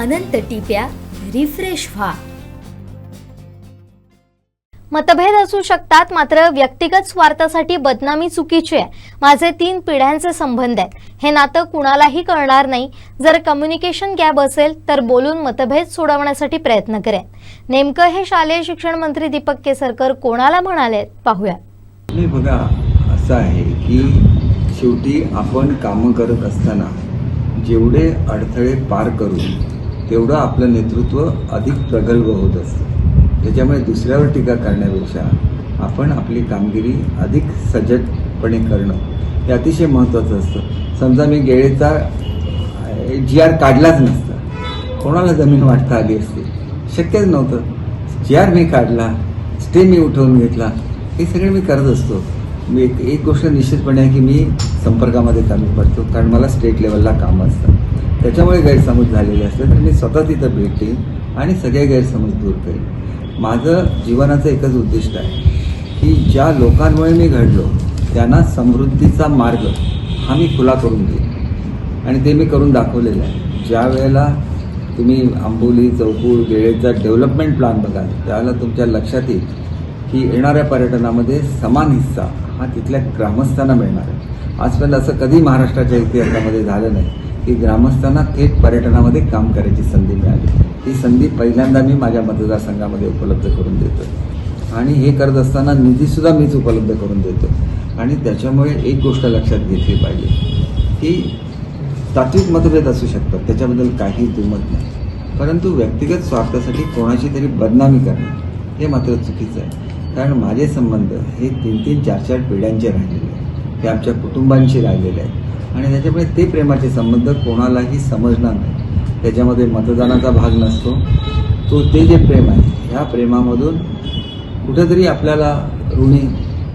अनंत टिप्या refresh व्हा. मतभेद असू शकतात मात्र व्यक्तिगत स्वार्थासाठी बदनामी चुकीची आहे. माझे तीन पिढ्यांचे संबंध आहेत. हे नातं कुणालाही कळणार नाही. जर कम्युनिकेशन गॅप असेल तर बोलून मतभेद सोडवण्यासाठी प्रयत्न करेन. नेमकं हे शालेय शिक्षण मंत्री दीपक केसरकर कोणाला म्हणाले पाहूया बघा असं आहे की शेवटी आपण कामं करत असताना जेवढे अडथळे पार करू तेवढं आपलं नेतृत्व अधिक प्रगल्भ होत असतं. त्याच्यामुळे दुसऱ्यावर टीका करण्यापेक्षा आपण आपली कामगिरी अधिक सजगपणे करणं हे अतिशय महत्त्वाचं असतं. समजा मी गेळेचा जी आर काढलाच नसता. कोणाला जमीन वाटता आली असते? शक्यच नव्हतं. जी आर मी काढला स्टे मी उठवून घेतला हे सगळं मी करत असतो. मी एक एक गोष्ट निश्चितपणे आहे की मी संपर्कामध्ये कमी पडतो कारण मला स्टेट लेवलला कामं असतात त्याच्यामुळे गैरसमज झालेले असले तर मी स्वतः तिथं भेट देईन आणि सगळे गैरसमज दूर करेन. माझं जीवनाचं एकच उद्दिष्ट आहे की ज्या लोकांमुळे मी घडलो त्यांना समृद्धीचा मार्ग हा मी खुला करून देईन. आणि ते मी करून दाखवलेलं आहे. ज्या वेळेला तुम्ही आंबोली चौकूळ वेळेचा डेव्हलपमेंट प्लॅन बघाल त्यावेळेला तुमच्या लक्षात येईल की येणाऱ्या पर्यटनामध्ये समान हिस्सा हा तिथल्या ग्रामस्थांना मिळणार आहे. आजपर्यंत असं कधी महाराष्ट्राच्या इतिहासामध्ये झालं नाही. की ग्रामस्थांना थेट पर्यटनामध्ये काम करायची संधी मिळाली. ही संधी पहिल्यांदा मी माझ्या मतदारसंघामध्ये उपलब्ध करून देतो. आणि हे करत असताना निधीसुद्धा मीच उपलब्ध करून देतो. आणि त्याच्यामुळे एक गोष्ट लक्षात घेतली पाहिजे की तात्विक मतभेद असू शकतात त्याच्याबद्दल काही दुमत नाही. परंतु व्यक्तिगत स्वार्थासाठी कोणाची तरी बदनामी करणं हे मात्र चुकीचं आहे. कारण माझे संबंध हे तीन तीन चार चार पिढ्यांचे राहिलेले आहेत. ते आमच्या कुटुंबांशी राहिलेले आहेत. आणि त्याच्यामुळे ते प्रेमाचे संबंध कोणालाही समजणार नाही. त्याच्यामध्ये मतदानाचा भाग नसतो. तो ते जे प्रेम आहे ह्या प्रेमामधून कुठेतरी आपल्याला ऋणी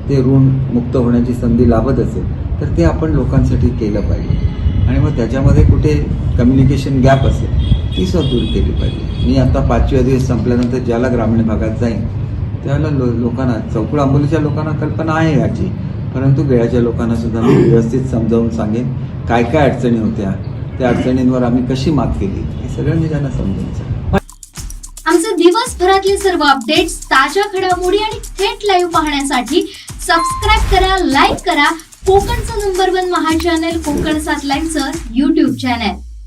ते ऋण मुक्त होण्याची संधी लाभत असेल तर ते आपण लोकांसाठी केलं पाहिजे. आणि मग त्याच्यामध्ये कुठे कम्युनिकेशन गॅप असेल ती सुद्धा दूर केली पाहिजे. मी आता पाचवी दिवस संपल्यानंतर ज्याला ग्रामीण भागात जाईन त्याला लो लोकांना चौकुळ आंबोलीच्या लोकांना कल्पना आहे याची. परंतु गेळ्याच्या लोकांना सुद्धा मी व्यवस्थित समजावून सांगेन काय काय अडचणी होत्या त्या अडचणींवर आम्ही कशी मात केली हे सगळं मी त्यांना समजून सांगेन आमचे दिवसभरातले सर्व अपडेट्स ताज्या घडामोडी आणि थेट लाईव्ह पाहण्यासाठी सबस्क्राईब करा लाईक करा. कोकणचं number one Maha channel Konkan सात लाईव्हचं युट्यूब चॅनल